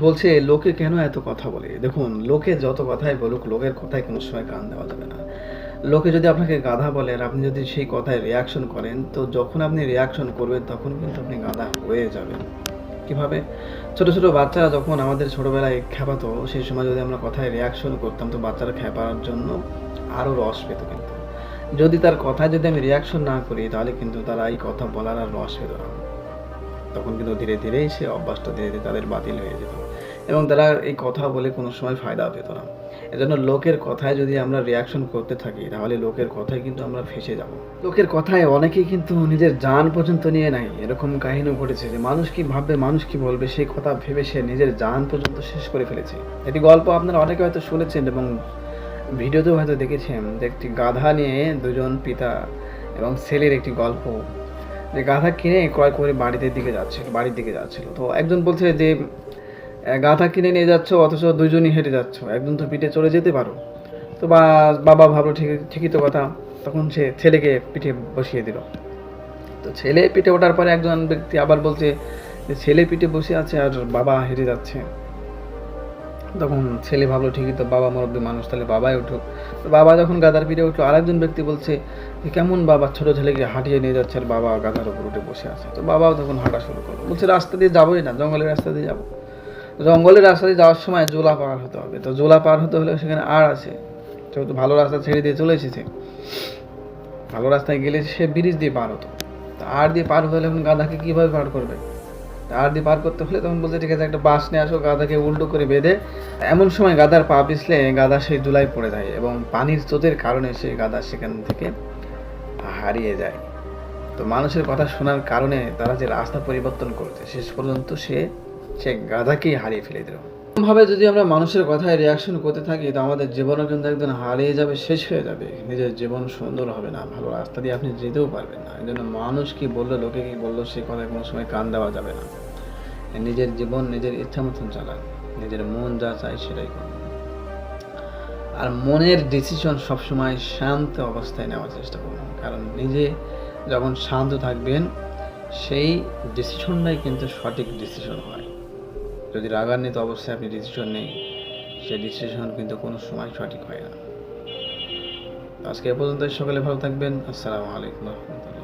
বলছে, লোকে কেন এত কথা বলে? দেখুন, লোকে যত কথাই বলুক, লোকের কথায় কোনো সময় কান দেওয়া যাবে না। লোকে যদি আপনাকে গাধা বলে আর আপনি যদি সেই কথায় রিয়াকশন করেন, তো যখন আপনি রিয়াকশন করবেন, তখন কিন্তু আপনি গাধা হয়ে যাবেন। কীভাবে? ছোট ছোট বাচ্চারা যখন আমাদের ছোটবেলায় খেপাতো, সেই সময় যদি আমরা কথায় রিয়াকশন করতাম, তো বাচ্চারা খেপার জন্য আরও রস পেত কিন্তু। যদি তার কথায় যদি আমি রিয়াকশন না করি, তাহলে কিন্তু তারা এই কথা বলার আর রস পেত না। তখন কিন্তু ধীরে, ধীরেই সে অভ্যাসটা ধীরে ধীরে তাদের বাতিল হয়ে যেত। এবং তারা এই কথা বলে কোনো সময় ফায়দা পেত না। এজন্য লোকের কথায় যদি আমরা রিয়াকশন করতে থাকি, তাহলে লোকের কথায় কিন্তু আমরা ফেসে যাব। লোকের কথায় অনেকেই কিন্তু নিজের জান পর্যন্ত নিয়ে নাই এরকম কাহিনী ঘটেছে যে মানুষ কি ভাববে, মানুষ কি বলবে সেই কথা ভেবে সে নিজের জান পর্যন্ত শেষ করে ফেলেছে। এটি গল্প আপনারা অনেকে হয়তো শুনেছেন এবং ভিডিওতেও হয়তো দেখেছেন যে একটি গাধা নিয়ে দুজন পিতা এবং ছেলের একটি গল্প। যে গাধা কিনে ক্রয় করে বাড়িতে দিকে যাচ্ছিল, বাড়ির দিকে যাচ্ছিল। তো একজন বলছে যে গাধা কিনে নিয়ে যাচ্ছ, অথচ দুজনই হেঁটে যাচ্ছ। একজন তো পিঠে চলে যেতে পারো। তো বাবা ভাবলো ঠিক ঠিকই তো কথা। তখন সে ছেলেকে পিঠে বসিয়ে দিল। তো ছেলে পিঠে ওঠার পরে একজন ব্যক্তি আবার বলছে যে, ছেলে পিঠে বসে আছে আর বাবা হেঁটে যাচ্ছে। তখন ছেলে ভাবলো, ঠিকই তো, বাবা মুরব্বী মানুষ, তাহলে বাবাই উঠুক। তো বাবা যখন গাদার পিঠে উঠল, আরেকজন ব্যক্তি বলছে যে, কেমন বাবা, ছোট ছেলেকে হাঁটিয়ে নিয়ে যাচ্ছে আর বাবা গাধার উপর উঠে বসে আছে? তো বাবাও তখন হাঁটা শুরু করল। বলছে, রাস্তা দিয়ে যাবোই না, জঙ্গলের রাস্তা দিয়ে যাব। জঙ্গলের রাস্তা দিয়ে যাওয়ার সময় জোলা পার হতে হবে। তো জোলা পার হতে হলে সেখানে আর আছে। যেহেতু ভালো রাস্তা ছেড়ে দিয়ে চলে এসেছে, ভালো রাস্তায় গেলে সে ব্রিজ দিয়ে পার হতো। তো আর দিয়ে পার হলে এখন গাধাকে কীভাবে পার করবে? আর দিয়ে পার করতে হলে তখন বলছে, ঠিক আছে, একটা বাস নিয়ে আসো, গাধাকে উল্টো করে বেঁধে। এমন সময় গাধার পা পিছলে গাধা সেই জুলাই পড়ে যায় এবং পানির স্রোতের কারণে সেই গাধা সেখান থেকে হারিয়ে যায়। তো মানুষের কথা শোনার কারণে তারা যে রাস্তা পরিবর্তন করেছে, শেষ পর্যন্ত সে সে গাধাকেই হারিয়ে ফেলে দিল ভাবে যদি আমরা মানুষের কথায় রিয়াকশন করতে থাকি, তো আমাদের জীবনও কিন্তু একদিন হারিয়ে যাবে, শেষ হয়ে যাবে। নিজের জীবন সুন্দর হবে না, ভালো রাস্তা দিয়ে আপনি যেতেও পারবেন না। এই জন্য মানুষ কি বলল, লোকে কি বলল, সে কথায় কোনো সময় কান দেওয়া যাবে না। নিজের জীবন, নিজের ইচ্ছা মতন চালান। নিজের মন যা চায় সেটাই করুন। আর মনের ডিসিশন সবসময় শান্ত অবস্থায় নেওয়ার চেষ্টা করুন। কারণ নিজে যখন শান্ত থাকবেন, সেই ডিসিশনটাই কিন্তু সঠিক ডিসিশন হয়। যদি রাগান্বিত অবস্থায় আপনি ডিসিশন নেই সেই ডিসিশন কিন্তু কোনো সময় সঠিক হয় না। আজকে এ পর্যন্ত সকালে ভালো থাকবেন। আসসালামু আলাইকুম রহমতুল্লাহ।